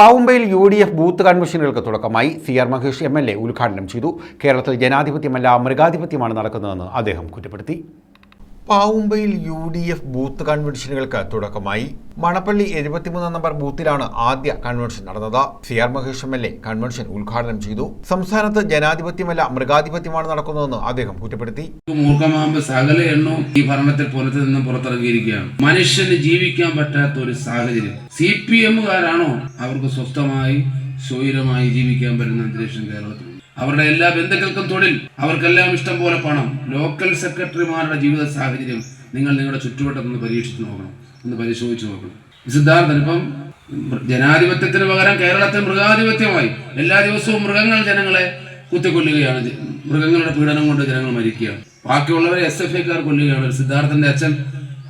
പാവുമ്പയിൽ U D F booth കൺവെൻഷനുകൾക്ക് തുടക്കമായി C R Mahesh M L A ഉദ്ഘാടനം ചെയ്തു. കേരളത്തിൽ ജനാധിപത്യമല്ല മൃഗാധിപത്യമാണ് നടക്കുന്നതെന്ന് അദ്ദേഹം കുറ്റപ്പെടുത്തി. പാവുമ്പയിൽ യു ഡി എഫ് ബൂത്ത് കൺവെൻഷനുകൾക്ക് തുടക്കമായി. മണപ്പള്ളി എഴുപത്തിമൂന്നാം നമ്പർ ബൂത്തിലാണ് ആദ്യ കൺവെൻഷൻ നടന്നത്. C R Mahesh M L A convention ഉദ്ഘാടനം ചെയ്തു. സംസ്ഥാനത്ത് ജനാധിപത്യമല്ല മൃഗാധിപത്യമാണ് നടക്കുന്നതെന്ന് അദ്ദേഹം കുറ്റപ്പെടുത്തി. സകല എണ്ണവും ഈ ഭരണത്തിൽ പുറത്തു നിന്നും പുറത്തിറങ്ങിയിരിക്കുകയാണ്. മനുഷ്യന് ജീവിക്കാൻ പറ്റാത്ത ഒരു സാഹചര്യം. സി പി എമ്മുകാരാണോ അവർക്ക് സ്വസ്ഥമായി സ്വൈരമായി ജീവിക്കാൻ പറ്റുന്ന അന്തരീക്ഷം കേരളത്തിൽ അവരുടെ എല്ലാ ബന്ധുക്കൾക്കും തൊഴിൽ. അവർക്കെല്ലാം ഇഷ്ടം പോലെ പണം. ലോക്കൽ സെക്രട്ടറിമാരുടെ ജീവിത സാഹചര്യം നിങ്ങൾ നിങ്ങളുടെ ചുറ്റുവട്ടത്ത് നിന്ന് പരീക്ഷിച്ച് നോക്കണം. ഒന്ന് പരിശോധിച്ച് നോക്കണം. സിദ്ധാർത്ഥൻ ഇപ്പം ജനാധിപത്യത്തിന് പകരം കേരളത്തിൽ മൃഗാധിപത്യമായി. എല്ലാ ദിവസവും മൃഗങ്ങൾ ജനങ്ങളെ കുത്തിക്കൊല്ലുകയാണ്. മൃഗങ്ങളുടെ പീഡനം കൊണ്ട് ജനങ്ങൾ മരിക്കുകയാണ്. ബാക്കിയുള്ളവരെ എസ് എഫ് ഐക്കാർ കൊല്ലുകയാണ്. സിദ്ധാർത്ഥന്റെ അച്ഛൻ.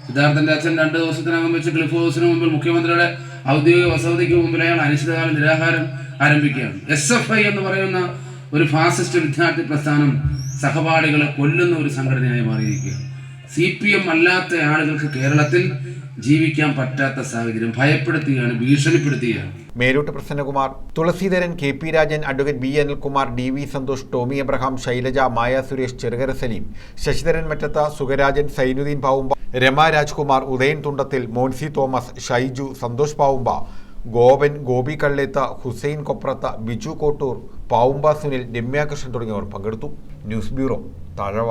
സിദ്ധാർത്ഥന്റെ അച്ഛൻ രണ്ട് ദിവസത്തിനകം വെച്ച് ക്ലിഫ് ഹൗസിന് മുമ്പിൽ മുഖ്യമന്ത്രിയുടെ ഔദ്യോഗിക വസതിക്ക് മുമ്പിൽ അയാൾ അനിശ്ചിതകാല നിരാഹാരം ആരംഭിക്കുകയാണ്. എസ് എഫ് ഐ എന്ന് പറയുന്ന ഒരു ഫാസിസ്റ്റ് വിദ്യാർത്ഥി പ്രസ്ഥാനം സഹപാഠികളെ കൊല്ലുന്ന ഒരു സംഘടനയായി മാറിയിരിക്കുകയാണ്. സി പി എം അല്ലാത്ത ആളുകൾക്ക് കേരളത്തിൽ ജീവിക്കാൻ പറ്റാത്ത സാഹചര്യം ഭയപ്പെടുത്തുകയാണ് ഭീഷണിപ്പെടുത്തുകയാണ്. മേലോട്ട് Prasannakumar Thulaseedharan K P Rajan advocate B Anilkumar D V Santhosh Tomy Abraham Shailaja Maya Suresh Cherukara Saleem Sasidharan Mattath Sukharajan Sainudheen Pavumba Rama Rajkumar Udayan Thundathil Monsy Thomas Shaiju Santhosh Pavumba Gopan Gopi Kalleth Hussain Koprath Biju Kottoor Pavumba Sunil Ramyakrishnan തുടങ്ങിയവർ പങ്കെടുത്തു. News bureau Thazhava.